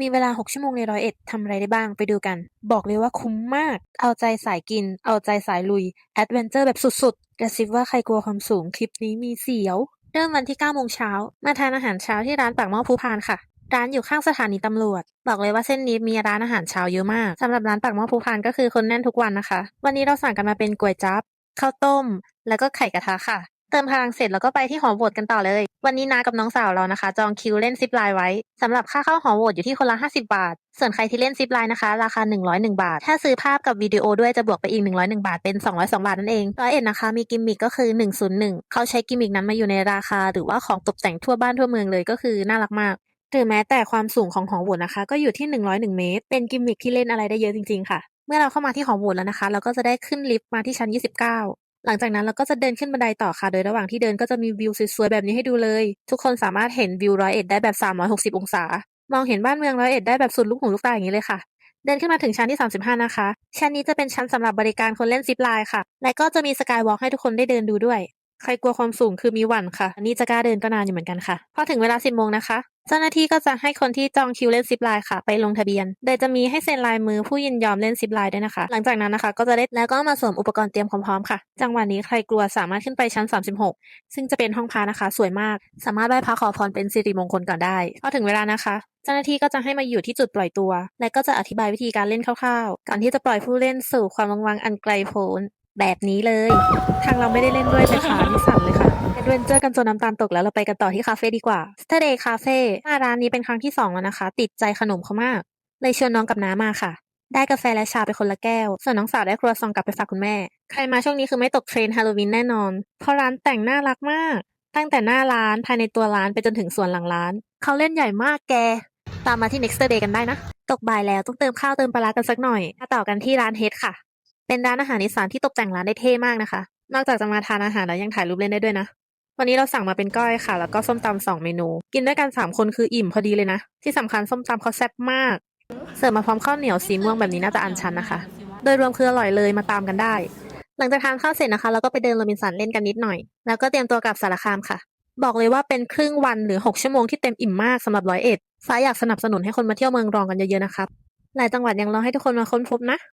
มีเวลา 6 ชั่วโมงในร้อยเอ็ดทำอะไรได้บ้างไปดูกัน บอกเลยว่าคุ้มมาก เอาใจสายกิน เอาใจสายลุย แอดเวนเจอร์แบบสุดๆ กระซิบว่าใครกลัวความสูงคลิปนี้มีเสียว เริ่มวันที่9โมงเช้า มาทานอาหารเช้าที่ร้านปากหม้อภูพานค่ะ ร้านอยู่ข้างสถานีตำรวจ บอกเลยว่าเส้นนี้มีร้านอาหารเช้าเยอะมากสำหรับร้านปากหม้อภูพานก็คือคนแน่นทุกวันนะคะ วันนี้เราสั่งกันมาเป็นก๋วยจั๊บข้าวต้ม แล้วก็ไข่กระทะค่ะ เติมพลังเสร็จแล้วก็ไปที่หอโหวตกันต่อเลย วันนี้นากับน้องสาวเรานะคะ จองคิวเล่นซิปไลน์ไว้สำหรับค่าเข้าหอโหวตอยู่ที่คนละ 50 บาท ส่วนใครที่เล่นซิปไลน์นะคะ ราคา 101 บาท ถ้าซื้อภาพกับวิดีโอด้วยจะบวกไปอีก 101 บาท เป็น 202 บาทนั่นเองร้อยเอ็ดนะคะ มีกิมมิคก็คือ 101 เขาใช้กิมมิคนั้นมาอยู่ในราคา หรือว่าของตกแต่งทั่วบ้านทั่วเมืองเลยก็คือน่ารักมากหรือแม้แต่ความสูงของหอโหวตนะคะ ก็อยู่ที่ 101 เมตร เป็นกิมมิคที่เล่นอะไรได้เยอะจริงๆค่ะเมื่อเราเข้ามาที่หอโหวตแล้วนะคะ เราก็จะได้ขึ้นลิฟต์มาที่ชั้น 29 หลังจากนั้นเราก็จะเดินขึ้นบันไดต่อค่ะ โดยระหว่างที่เดินก็จะมีวิวสวยๆแบบนี้ให้ดูเลย ทุกคนสามารถเห็นวิวร้อยเอ็ดได้แบบ 360 องศา มองเห็นบ้านเมืองร้อยเอ็ดได้แบบสุดลูกหูลูกตาอย่างนี้เลยค่ะ เดินขึ้นมาถึงชั้นที่ 35 นะคะ ชั้นนี้จะเป็นชั้นสำหรับบริการคนเล่นซิปไลน์ค่ะ และก็จะมีสกายวอล์กให้ทุกคนได้เดินดูด้วย ใครกลัวความสูงคือมีหวั่นค่ะอันนี้จะกล้าเดินก็นานอยู่เหมือนกันค่ะ พอถึงเวลา 10โมงนะคะ เจ้าหน้าที่ก็จะให้คนที่จองคิวเล่นซิปไลน์ค่ะไปลงทะเบียน โดยจะมีให้เซ็นลายมือผู้ยินยอมเล่นซิปไลน์ด้วยนะคะ หลังจากนั้นนะคะ ก็จะได้แล้วก็มาสวมอุปกรณ์เตรียมความพร้อมค่ะ จังหวะนี้ใครกลัวสามารถขึ้นไปชั้น 36 ซึ่งจะเป็นห้องพระนะคะ สวยมาก สามารถไหว้พระขอพรเป็นสิริมงคลก่อนได้พอถึงเวลานะคะ เจ้าหน้าที่ก็จะให้มาอยู่ที่จุดปล่อยตัว และก็จะอธิบายวิธีการเล่นคร่าวๆก่อนที่จะปล่อยผู้เล่นสู่ความวังๆอันไกลโพ้นแบบนี้เลย ทางเราไม่ได้เล่นด้วยแต่ขานี่สั่นเลยค่ะ เวนเจอร์กันจนน้ำตาลตกแล้วเราไปกันต่อที่คาเฟ่ดีกว่า Saturday Cafe มาร้านนี้เป็นครั้งที่สองแล้วนะคะ ติดใจขนมเขามาก เลยชวนน้องกับน้ามาค่ะ ได้กาแฟและชาไปคนละแก้ว ส่วนน้องสาวได้ครัวซองกลับไปฝากคุณแม่ ใครมาช่วงนี้คือไม่ตกเทรนฮาโลวีนแน่นอน เพราะร้านแต่งน่ารักมาก ตั้งแต่หน้าร้านภายในตัวร้านไปจนถึงส่วนหลังร้าน เขาเล่นใหญ่มากแก ตามมาที่ next day กันได้นะ ตกบ่ายแล้วต้องเติมข้าวเติมปลาร้ากันสักหน่อยมาต่อกันที่ร้านเฮดค่ะ เป็นร้านอาหารอีสานที่ตกแต่งร้านได้เท่มากนะคะนอกจากจะมาทานอาหารแล้วยังถ่ายรูปเล่นได้ด้วยนะ วันนี้เราสั่งมาเป็นก้อยค่ะ แล้วก็ส้มตำสองเมนู กินด้วยกันสามคนคืออิ่มพอดีเลยนะ ที่สำคัญส้มตำเขาแซ่บมาก เสิร์ฟมาพร้อมข้าวเหนียวสีม่วงแบบนี้น่าจะอันชันนะคะ โดยรวมคืออร่อยเลยมาตามกันได้ หลังจากทานข้าวเสร็จนะคะเราก็ไปเดินโรบินสันเล่นกันนิดหน่อย แล้วก็เตรียมตัวกลับสารคามค่ะ บอกเลยว่าเป็นครึ่งวันหรือ 6 ชั่วโมงที่เต็มอิ่มมากสำหรับร้อยเอ็ดฟ้าอยากสนับสนุนให้คนมาเที่ยวเมืองรองกันเยอะๆนะครับหลายจังหวัดยังรอให้ทุกคนมาค้นพบนะ